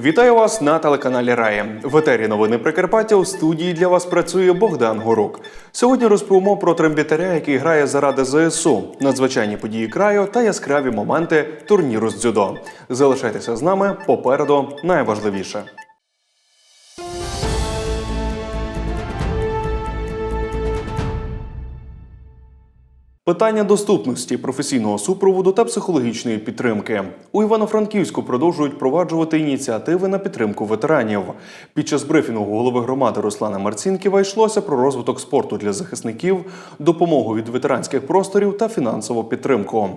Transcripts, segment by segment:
Вітаю вас на телеканалі Раї. В етері новини Прикарпаття у студії для вас працює Богдан Горук. Сьогодні розповімо про трембітаря, який грає заради ЗСУ, надзвичайні події краю та яскраві моменти турніру з дзюдо. Залишайтеся з нами попереду найважливіше. Питання доступності, професійного супроводу та психологічної підтримки у Івано-Франківську продовжують впроваджувати ініціативи на підтримку ветеранів. Під час брифінгу голови громади Руслана Марцінківа йшлося про розвиток спорту для захисників, допомогу від ветеранських просторів та фінансову підтримку.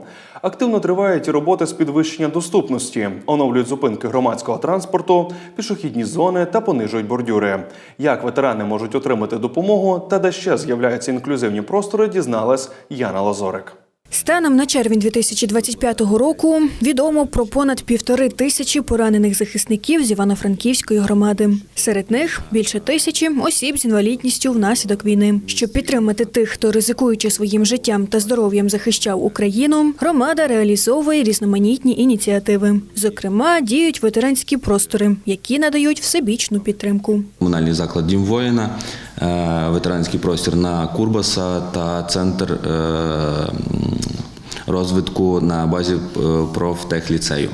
Активно тривають і роботи з підвищення доступності, оновлюють зупинки громадського транспорту, пішохідні зони та понижують бордюри. Як ветерани можуть отримати допомогу та де ще з'являються інклюзивні простори, дізналась Яна Лазорик. Станом на червень 2025 року відомо про понад півтори тисячі поранених захисників з Івано-Франківської громади. Серед них більше тисячі осіб з інвалідністю внаслідок війни. Щоб підтримати тих, хто ризикуючи своїм життям та здоров'ям захищав Україну, громада реалізовує різноманітні ініціативи. Зокрема, діють ветеранські простори, які надають всебічну підтримку. Комунальний заклад Дім воїна, ветеранський простір на Курбаса та центр е, розвитку на базі е, профтехліцею.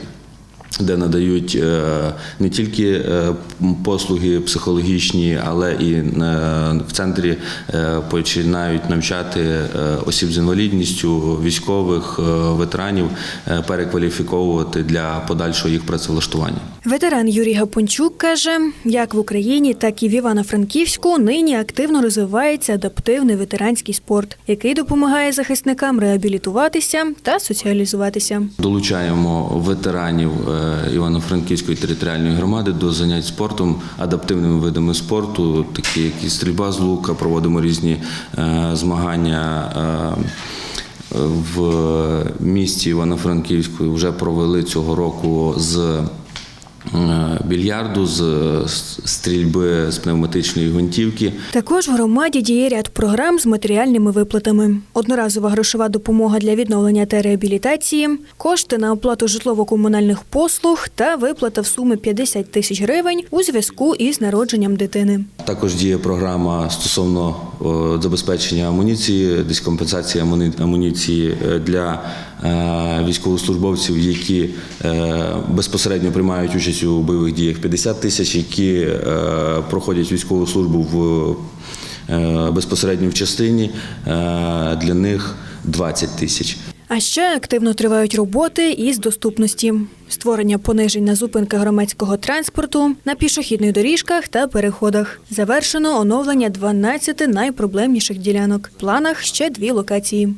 Де надають е, не тільки е, послуги психологічні, але і е, в центрі починають навчати осіб з інвалідністю, військових, ветеранів, перекваліфіковувати для подальшого їх працевлаштування. Ветеран Юрій Гапончук каже, як в Україні, так і в Івано-Франківську нині активно розвивається адаптивний ветеранський спорт, який допомагає захисникам реабілітуватися та соціалізуватися. Долучаємо ветеранів е, Івано-Франківської територіальної громади до занять спортом, адаптивними видами спорту, такі як і стрільба з лука, проводимо різні е, змагання. е, В місті Івано-Франківську вже провели цього року з більярду, з стрільби з пневматичної гвинтівки. Також в громаді діє ряд програм з матеріальними виплатами: одноразова грошова допомога для відновлення та реабілітації, кошти на оплату житлово-комунальних послуг та виплата в сумі 50 тисяч гривень у зв'язку із народженням дитини. Також діє програма стосовно забезпечення амуніції, десь компенсації амуніції е, для е, військовослужбовців, які е, безпосередньо приймають участь у бойових діях 50 тисяч, які е, проходять військову службу в е, безпосередньо в частині. е, Для них 20 тисяч. А ще активно тривають роботи із доступності, створення понижень на зупинках громадського транспорту, на пішохідних доріжках та переходах. Завершено оновлення 12 найпроблемніших ділянок. В планах ще дві локації.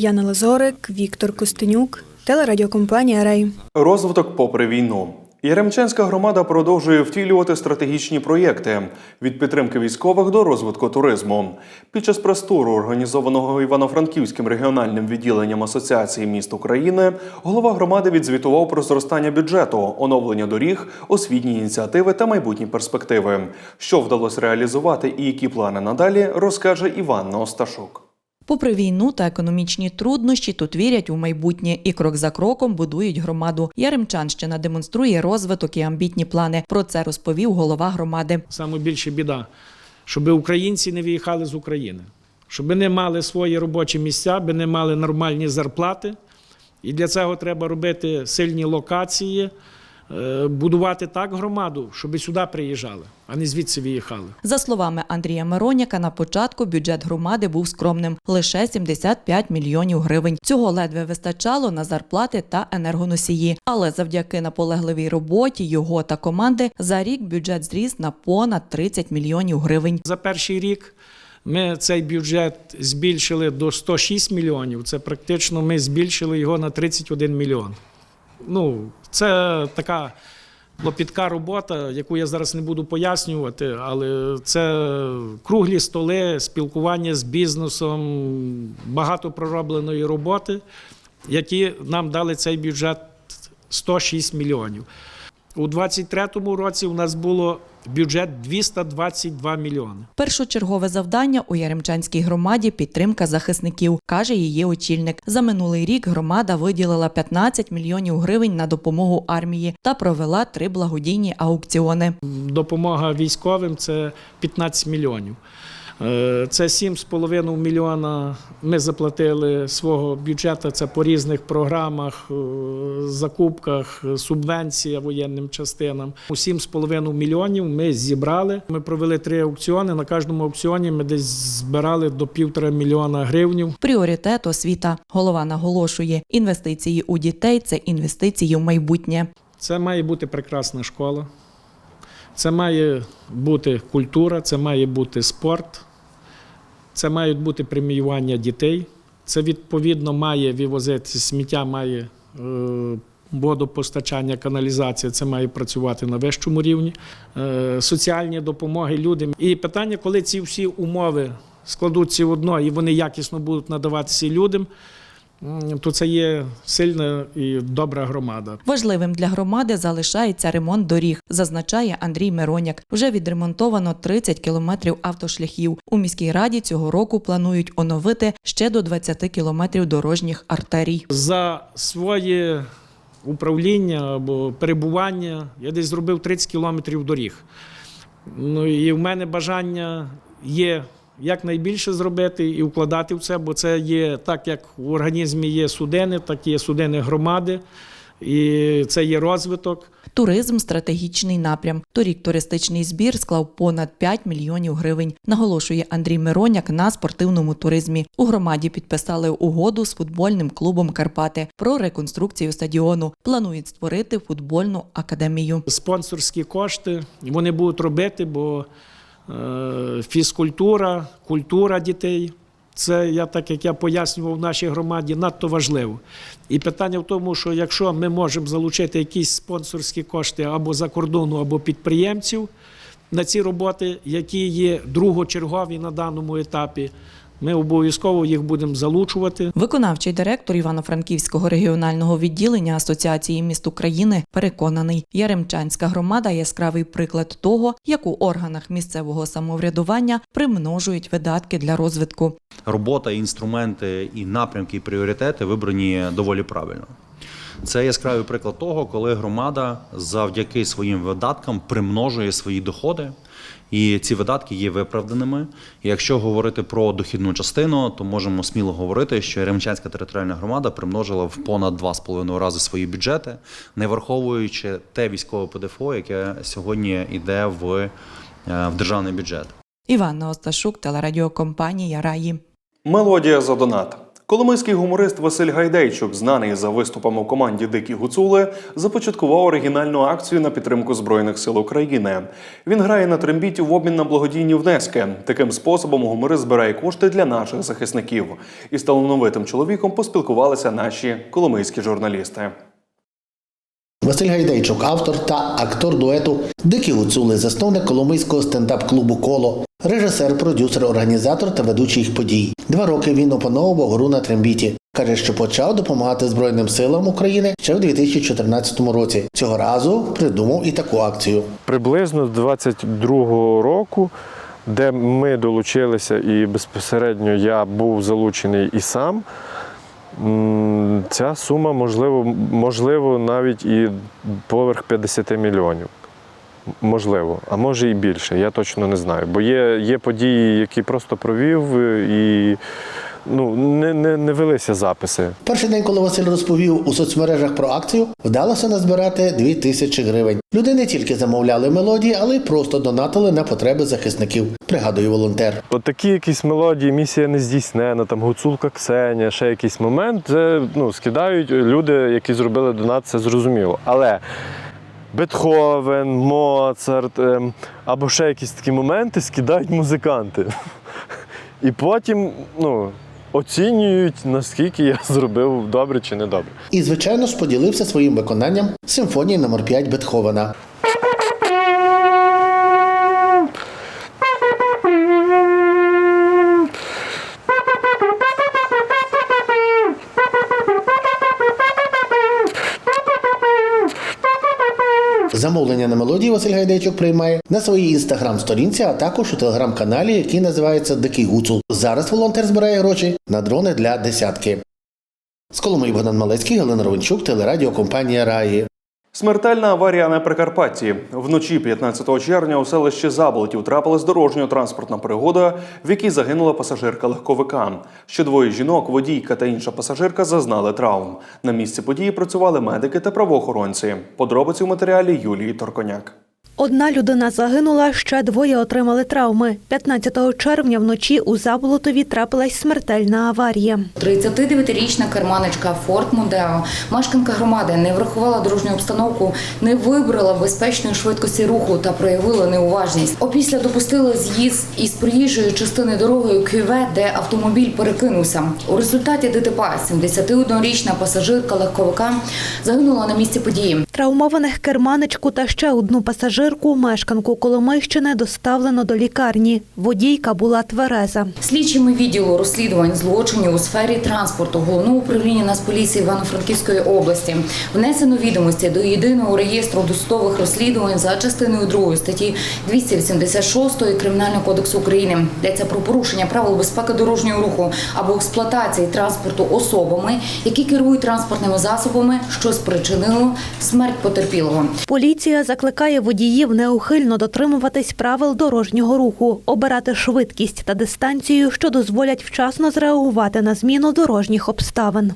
Яна Лазорик, Віктор Костенюк, телерадіокомпанія Рей. Розвиток попри війну. Яремчанська громада продовжує втілювати стратегічні проєкти від підтримки військових до розвитку туризму. Під час прес-туру, організованого Івано-Франківським регіональним відділенням Асоціації міст України, голова громади відзвітував про зростання бюджету, оновлення доріг, освітні ініціативи та майбутні перспективи. Що вдалося реалізувати і які плани надалі, розкаже Іванна Осташук. Попри війну та економічні труднощі, тут вірять у майбутнє і крок за кроком будують громаду. Яремчанщина демонструє розвиток і амбітні плани. Про це розповів голова громади. Саме більше біда, щоб українці не виїхали з України, щоб не мали свої робочі місця, аби не мали нормальні зарплати. І для цього треба робити сильні локації, будувати так громаду, щоб сюди приїжджали, а не звідси виїхали. За словами Андрія Мироняка, на початку бюджет громади був скромним лише 75 мільйонів гривень. Цього ледве вистачало на зарплати та енергоносії. Але завдяки наполегливій роботі його та команди за рік бюджет зріс на понад 30 мільйонів гривень. За перший рік ми цей бюджет збільшили до 106 мільйонів. Це практично ми збільшили його на 31 мільйон. Ну, це така лопітка робота, яку я зараз не буду пояснювати, але це круглі столи, спілкування з бізнесом, багато проробленої роботи. які нам дали цей бюджет 106 мільйонів. У 2023 році у нас було бюджет 222 мільйони. Першочергове завдання у Яремчанській громаді підтримка захисників, каже її очільник. За минулий рік громада виділила 15 мільйонів гривень на допомогу армії та провела три благодійні аукціони. Допомога військовим це 15 мільйонів. Е, Це 7,5 мільйона. Ми заплатили свого бюджету. Це по різних програмах, е, закупках, субвенція воєнним частинам. У 7,5 мільйонів ми зібрали. Ми провели три аукціони. На кожному аукціоні ми десь збирали до півтора мільйона гривнів. Пріоритет освіта. Голова наголошує, інвестиції у дітей це інвестиції в майбутнє. Це має бути прекрасна школа. Це має бути культура, це має бути спорт, це мають бути преміювання дітей. Це відповідно має вивозити сміття, має е, водопостачання, каналізація. Це має працювати на вищому рівні. Е, соціальні допомоги людям. І питання, коли ці всі умови складуться в одно і вони якісно будуть надаватися людям, то це є сильна і добра громада. Важливим для громади залишається ремонт доріг, зазначає Андрій Мироняк. Вже відремонтовано 30 кілометрів автошляхів. У міській раді цього року планують оновити ще до 20 кілометрів дорожніх артерій. За своє управління або перебування я десь зробив 30 кілометрів доріг. Ну і в мене бажання є якнайбільше зробити і вкладати в це, бо це є так, як в організмі є судини, так є судини громади, і це є розвиток. Туризм стратегічний напрям. Торік туристичний збір склав понад 5 мільйонів гривень. Наголошує Андрій Мироняк на спортивному туризмі. У громаді підписали угоду з футбольним клубом Карпати про реконструкцію стадіону. Планують створити футбольну академію. спонсорські кошти вони будуть робити, бо фізкультура, культура дітей. Це я так як я пояснював в нашій громаді, надто важливо. І питання в тому, що якщо ми можемо залучити якісь спонсорські кошти або за кордону, або підприємців на ці роботи, які є другочергові на даному етапі, ми обов'язково їх будемо залучувати. Виконавчий директор Івано-Франківського регіонального відділення Асоціації міст України переконаний, Яремчанська громада яскравий приклад того, як у органах місцевого самоврядування примножують видатки для розвитку. робота, інструменти, і напрямки, і пріоритети вибрані доволі правильно. Це яскравий приклад того, коли громада завдяки своїм видаткам примножує свої доходи, і ці видатки є виправданими. І якщо говорити про дохідну частину, то можемо сміло говорити, що Ремчанська територіальна громада примножила в понад 2,5 рази свої бюджети, не враховуючи те військове ПДФО, яке сьогодні йде в, е, в державний бюджет. Іванна Осташук, телерадіокомпанія Раї. Мелодія за донат. Коломийський гуморист Василь Гайдейчук, знаний за виступами у команді Дикі Гуцули, започаткував оригінальну акцію на підтримку Збройних сил України. Він грає на трембіті в обмін на благодійні внески. Таким способом гуморист збирає кошти для наших захисників. Із талановитим чоловіком поспілкувалися наші коломийські журналісти. Василь Гайдейчук, автор та актор дуету Дикі гуцули, засновник Коломийського стендап-клубу Коло, режисер, продюсер, організатор та ведучий їх подій. Два роки він опановував гру на трембіті. Каже, що почав допомагати Збройним силам України ще в 2014 році. Цього разу придумав і таку акцію. приблизно з 22-го року, де ми долучилися, і безпосередньо я був залучений і сам. Ця сума можливо, можливо навіть і поверх 50 мільйонів. Можливо, а може і більше, я точно не знаю. Бо є, є події, які просто провів е, і ну, не, не, не велися записи. Перший день, коли Василь розповів у соцмережах про акцію, вдалося назбирати 2 тисячі гривень. Люди не тільки замовляли мелодії, але й просто донатили на потреби захисників, пригадує волонтер. От такі якісь мелодії, місія не здійснена, там гуцулка Ксенія, ще якийсь момент. Це ну, скидають люди, які зробили донат, це зрозуміло. Але Бетховен, Моцарт ем, або ще якісь такі моменти скидають музиканти. І потім ну, оцінюють, наскільки я зробив добре чи недобре. І, звичайно ж, поділився своїм виконанням симфонії номер 5 Бетховена. Замовлення на мелодії Василь Гайдайчук приймає на своїй інстаграм-сторінці, а також у телеграм-каналі, який називається Дикий Гуцул. Зараз волонтер збирає гроші на дрони для десятки. З Коломиї Богдан Малецький, Галина Ровенчук, телерадіокомпанія Раї. Смертельна аварія на Прикарпатті. Вночі 15 червня у селищі Заболотів трапилась дорожньо-транспортна пригода, в якій загинула пасажирка легковика. Ще двоє жінок, водійка та інша пасажирка зазнали травм. На місці події працювали медики та правоохоронці. Подробиці у матеріалі Юлії Торконяк. Одна людина загинула, ще двоє отримали травми. 15 червня вночі у Заболотові трапилась смертельна аварія. 39-річна керманичка Форт Мондео, мешканка громади, не врахувала дорожню обстановку, не вибрала безпечної швидкості руху та проявила неуважність. Опісля допустила з'їзд із проїжджої частини дороги у де автомобіль перекинувся. У результаті ДТП 71-річна пасажирка легковика загинула на місці події. Травмованих керманичку та ще одну пасажирку, мешканку Коломийщини, доставлено до лікарні. Водійка була твереза. Слідчими відділу розслідувань злочинів у сфері транспорту головного управління Нацполіції Івано-Франківської області внесено відомості до єдиного реєстру досудових розслідувань за частиною 2 статті 286 Кримінального кодексу України. Йдеться про порушення правил безпеки дорожнього руху або експлуатації транспорту особами, які керують транспортними засобами, що спричинило смерть потерпілого. Поліція закликає водіїв неухильно дотримуватись правил дорожнього руху, обирати швидкість та дистанцію, що дозволять вчасно зреагувати на зміну дорожніх обставин.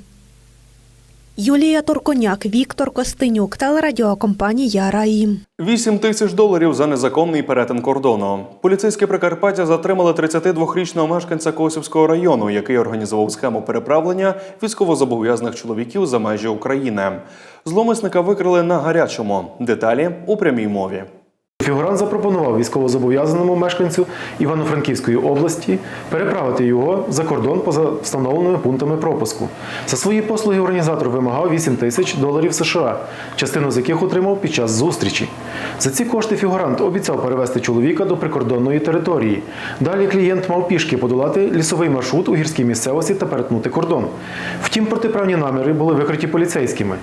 Юлія Торконяк, Віктор Костенюк, телерадіокомпанія Раїм. 8 тисяч доларів за незаконний перетин кордону. Поліцейські Прикарпаття затримали 32-річного мешканця Косівського району, який організував схему переправлення військовозобов'язаних чоловіків за межі України. Зломисника викрили на гарячому. Деталі у прямій мові. Фігурант запропонував військовозобов'язаному мешканцю Івано-Франківської області переправити його за кордон поза встановленими пунктами пропуску. За свої послуги організатор вимагав 8 тисяч доларів США, частину з яких отримав під час зустрічі. За ці кошти фігурант обіцяв перевести чоловіка до прикордонної території. Далі клієнт мав пішки подолати лісовий маршрут у гірській місцевості та перетнути кордон. Втім, протиправні наміри були викриті поліцейськими.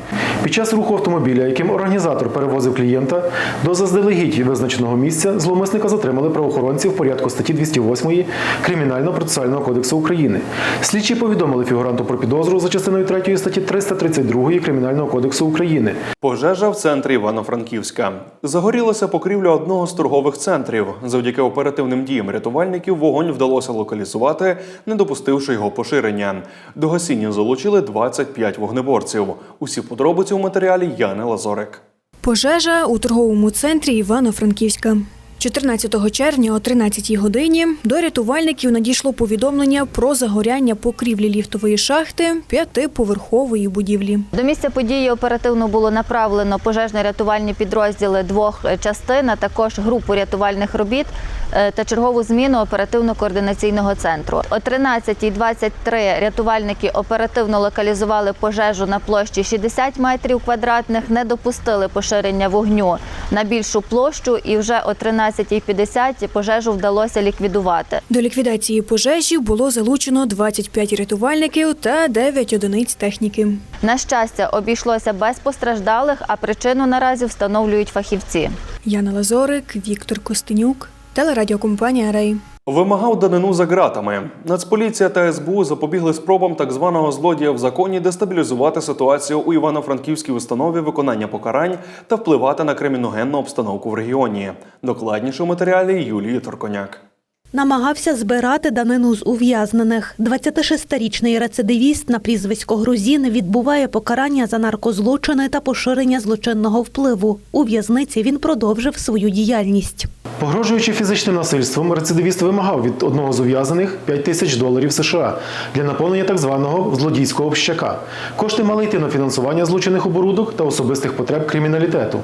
Під час руху автомобіля, яким організатор перевозив клієнта, до заздалегідь визначеного місця зловмисника затримали правоохоронці в порядку статті 208 Кримінально-процесуального кодексу України. Слідчі повідомили фігуранту про підозру за частиною 3 статті 332 Кримінального кодексу України. Пожежа в центрі Івано-Франківська. Загорілася покрівля одного з торгових центрів. Завдяки оперативним діям рятувальників вогонь вдалося локалізувати, не допустивши його поширення. До гасіння залучили 25 вогнеборців. Усі подробиці у матеріалі Яни Лазорик. Пожежа у торговому центрі Івано-Франківська. 14 червня о 13 годині до рятувальників надійшло повідомлення про загоряння покрівлі ліфтової шахти п'ятиповерхової будівлі. До місця події оперативно було направлено пожежно-рятувальні підрозділи двох частин, а також групу рятувальних робіт та чергову зміну оперативно-координаційного центру. О 13.23 рятувальники оперативно локалізували пожежу на площі 60 метрів квадратних, не допустили поширення вогню на більшу площу і вже о 13.50 пожежу вдалося ліквідувати. До ліквідації пожежі було залучено 25 рятувальників та 9 одиниць техніки. На щастя, обійшлося без постраждалих, а причину наразі встановлюють фахівці. Яна Лазорик, Віктор Костенюк, телерадіокомпанія Рей. Вимагав данину за ґратами. Нацполіція та СБУ запобігли спробам так званого злодія в законі дестабілізувати ситуацію у Івано-Франківській установі виконання покарань та впливати на криміногенну обстановку в регіоні. Докладніше у матеріалі Юлії Торконяк. Намагався збирати данину з ув'язнених. 26-річний рецидивіст на прізвисько Грузін відбуває покарання за наркозлочини та поширення злочинного впливу. У в'язниці він продовжив свою діяльність. Погрожуючи фізичним насильством, рецидивіст вимагав від одного з ув'язаних 5 тисяч доларів США для наповнення так званого злодійського общака. Кошти мали йти на фінансування злочинних оборудок та особистих потреб криміналітету.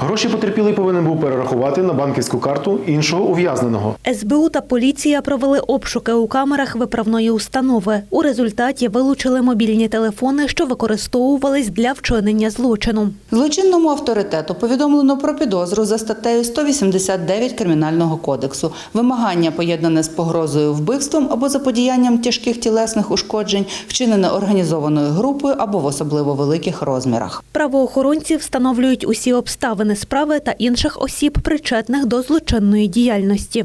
Гроші потерпілий повинен був перерахувати на банківську карту іншого ув'язненого. СБУ та поліція провели обшуки у камерах виправної установи. У результаті вилучили мобільні телефони, що використовувались для вчинення злочину. Злочинному авторитету повідомлено про підозру за статтею 189 Кримінального кодексу. Вимагання поєднане з погрозою вбивством або заподіянням тяжких тілесних ушкоджень, вчинене організованою групою або в особливо великих розмірах. Правоохоронці встановлюють усі обставини справи та інших осіб, причетних до злочинної діяльності.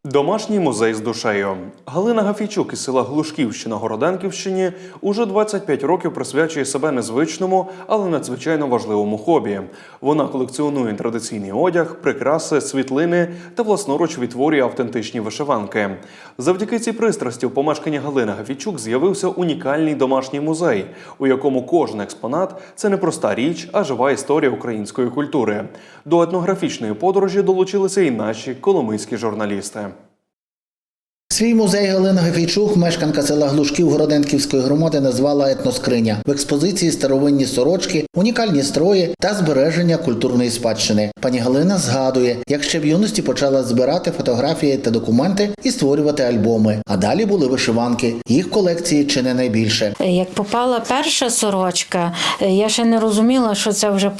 Домашній музей з душею. Галина Гафійчук із села Глушків, що на Городенківщині, уже 25 років присвячує себе незвичному, але надзвичайно важливому хобі. Вона колекціонує традиційний одяг, прикраси, світлини та власноруч відтворює автентичні вишиванки. Завдяки цій пристрасті в помешканні Галини Гафійчук з'явився унікальний домашній музей, у якому кожен експонат це не проста річ, а жива історія української культури. До етнографічної подорожі долучилися і наші коломийські журналісти. Свій музей Галина Гафійчук, мешканка села Глушків Городенківської громади, назвала етноскриня. В експозиції старовинні сорочки, унікальні строї та збереження культурної спадщини. Пані Галина згадує, як ще в юності почала збирати фотографії та документи і створювати альбоми. А далі були вишиванки. Їх колекції чи не найбільше. Як попала перша сорочка, я ще не розуміла, що це вже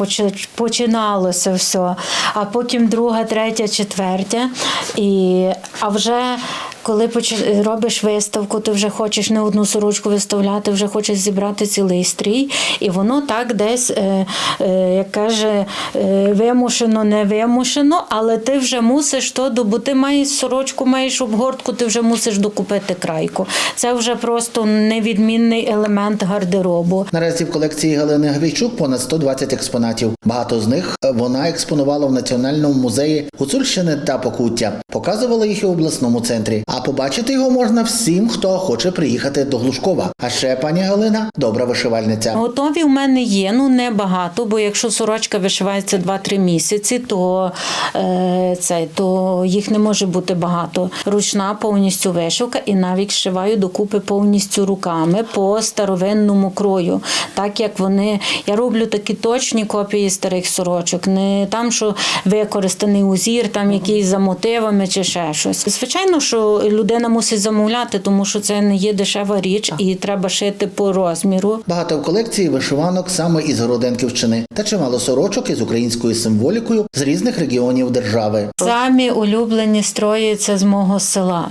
починалося все. А потім друга, третя, четвертя. І, а вже коли поч- робиш виставку, ти вже хочеш не одну сорочку виставляти, вже хочеш зібрати цілий стрій. І воно так десь, е, е, як каже, е, вимушено, не вимушено, але ти вже мусиш то, бо ти маєш сорочку, маєш обгортку, ти вже мусиш докупити крайку. Це вже просто невідмінний елемент гардеробу. Наразі в колекції Галини Гавійчук понад 120 експонатів. Багато з них е, вона експонувала в Національному музеї Гуцульщини та Покуття. Показувала їх в обласному центрі. А побачити його можна всім, хто хоче приїхати до Глушкова. А ще пані Галина добра вишивальниця. Готові в мене є, ну не багато, бо якщо сорочка вишивається 2-3 місяці, то, е, це, то їх не може бути багато. Ручна повністю вишивка, і навіть зшиваю докупи повністю руками по старовинному крою. Так як вони. Я роблю такі точні копії старих сорочок, не там, що використаний узір, там якийсь за мотивами чи ще щось. Звичайно, що людина мусить замовляти, тому що це не є дешева річ, і треба шити по розміру. Багато в колекції вишиванок саме із Городенківщини та чимало сорочок із українською символікою з різних регіонів держави. Самі улюблені строї це з мого села.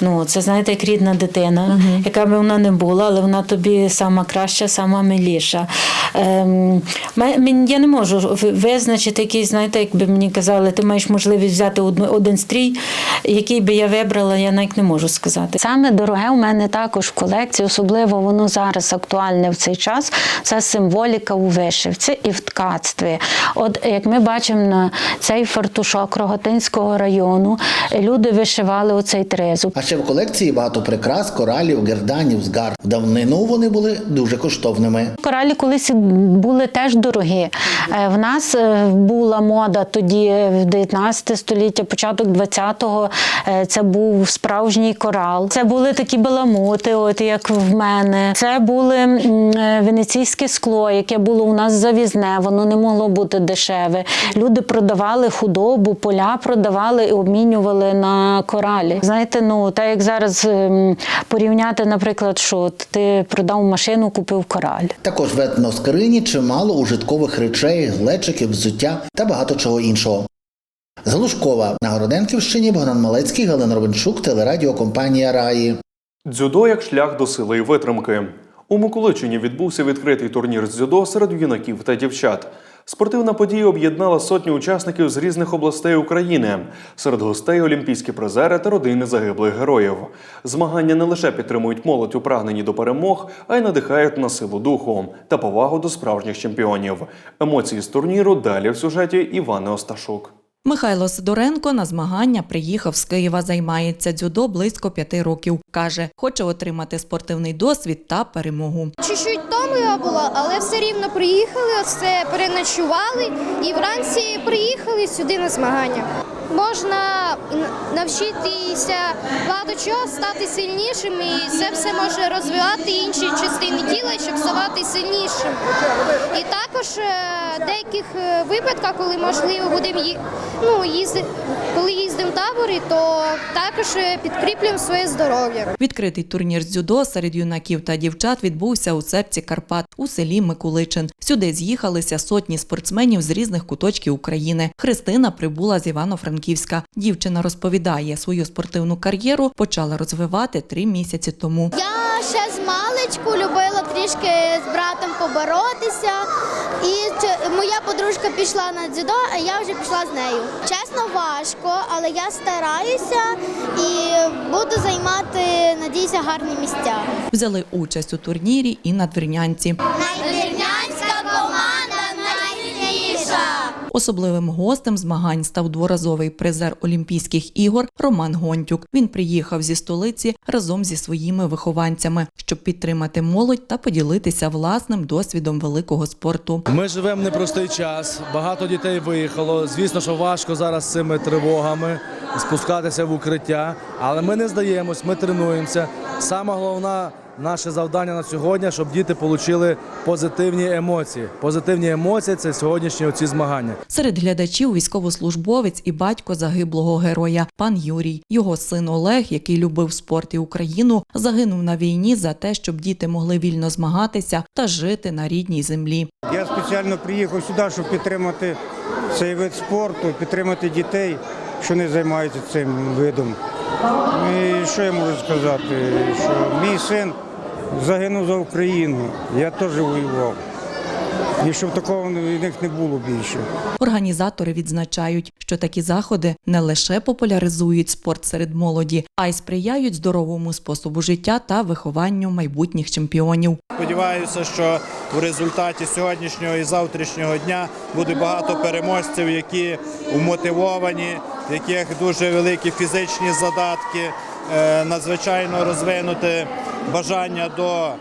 Ну, це знаєте, як рідна дитина, яка би вона не була, але вона тобі сама краща, сама миліша. Ем, я не можу визначити якийсь, знаєте, якби мені казали, ти маєш можливість взяти один стрій, який би я вибрала, я навіть не можу сказати. Саме дороге у мене також в колекції, особливо воно зараз актуальне в цей час. Це символіка у вишивці і в ткацтві. От як ми бачимо на цей фартушок Роготинського району, люди вишивали оцей тризуб. А ще в колекції багато прикрас, коралів, герданів, згар. В давнину вони були дуже коштовними. Коралі колись були теж дорогі. Е, В нас е, була мода тоді, в 19 століття, початок 20-го, е, це був справжній корал. Це були такі баламути, от як в мене. Це були е, венеційське скло, яке було у нас завізне, воно не могло бути дешеве. Люди продавали худобу, поля продавали і обмінювали на коралі. Знаєте, ну так як зараз ем, порівняти, наприклад, що ти продав машину, купив кораль. Також в етноскрині чимало ужиткових речей, глечиків, взуття та багато чого іншого. З Глушкова на Городенківщині Богдан Малецький, Галина Робинчук, телерадіокомпанія Раї. Дзюдо як шлях до сили і витримки. У Миколичині відбувся відкритий турнір з дзюдо серед юнаків та дівчат. Спортивна подія об'єднала сотні учасників з різних областей України. Серед гостей олімпійські призери та родини загиблих героїв. Змагання не лише підтримують молодь у прагненні до перемог, а й надихають на силу духу та повагу до справжніх чемпіонів. Емоції з турніру далі в сюжеті Івани Осташук. Михайло Сидоренко на змагання приїхав з Києва, займається дзюдо близько п'яти років. Каже, хоче отримати спортивний досвід та перемогу. Чуть-чуть втомлива була, але все рівно приїхали, все переночували і вранці приїхали сюди на змагання. Можна навчитися багато чого, стати сильнішим, і це все може розвивати інші частини тіла, щоб ставати сильнішим. І також е, деяких е, випадках, коли можливо будемо ну, їздити, коли їздимо в табори, то також е, підкріплюємо своє здоров'я. Відкритий турнір з дзюдо серед юнаків та дівчат відбувся у цепці Карпат у селі Микуличин. Сюди з'їхалися сотні спортсменів з різних куточків України. Христина прибула з Івано-Франківська. Дівчина розповідає, свою спортивну кар'єру почала розвивати три місяці тому. Я ще з маличку любила трішки з братом поборотися. І моя подружка пішла на дзюдо, а я вже пішла з нею. Чесно, важко, але я стараюся і буду займати, надіюся, гарні місця. Взяли участь у турнірі і надвірнянці. Надвірнянська Особливим гостем змагань став дворазовий призер Олімпійських ігор Роман Гонтюк. Він приїхав зі столиці разом зі своїми вихованцями, щоб підтримати молодь та поділитися власним досвідом великого спорту. Ми живемо непростий час. Багато дітей виїхало. Звісно, що важко зараз з цими тривогами спускатися в укриття, але ми не здаємось, ми тренуємося. Саме головне наше завдання на сьогодні, щоб діти отримали позитивні емоції. Позитивні емоції це сьогоднішні оці змагання. Серед глядачів військовослужбовець і батько загиблого героя пан Юрій. Його син Олег, який любив спорт і Україну, загинув на війні за те, щоб діти могли вільно змагатися та жити на рідній землі. Я спеціально приїхав сюди, щоб підтримати цей вид спорту, підтримати дітей, що не займаються цим видом. І що я можу сказати? Що мій син загинув за Україну, я теж воював. І щоб такого в них не було більше. Організатори відзначають, що такі заходи не лише популяризують спорт серед молоді, а й сприяють здоровому способу життя та вихованню майбутніх чемпіонів. Сподіваюся, що в результаті сьогоднішнього і завтрашнього дня буде багато переможців, які умотивовані, в яких дуже великі фізичні задатки, надзвичайно розвинуте бажання до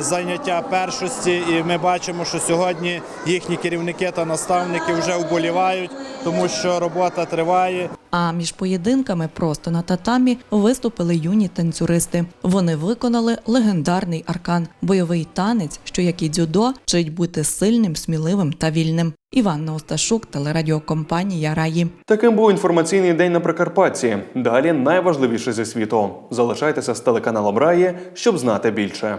заняття першості. І ми бачимо, що сьогодні їхні керівники та наставники вже вболівають, тому що робота триває. А між поєдинками просто на татамі виступили юні танцюристи. Вони виконали легендарний аркан, бойовий танець, що як і дзюдо, вчить бути сильним, сміливим та вільним. Іванна Осташук, телерадіокомпанія Раї. Таким був інформаційний день на Прикарпатті. Далі найважливіше зі світу. Залишайтеся з телеканалом Раї, щоб знати більше.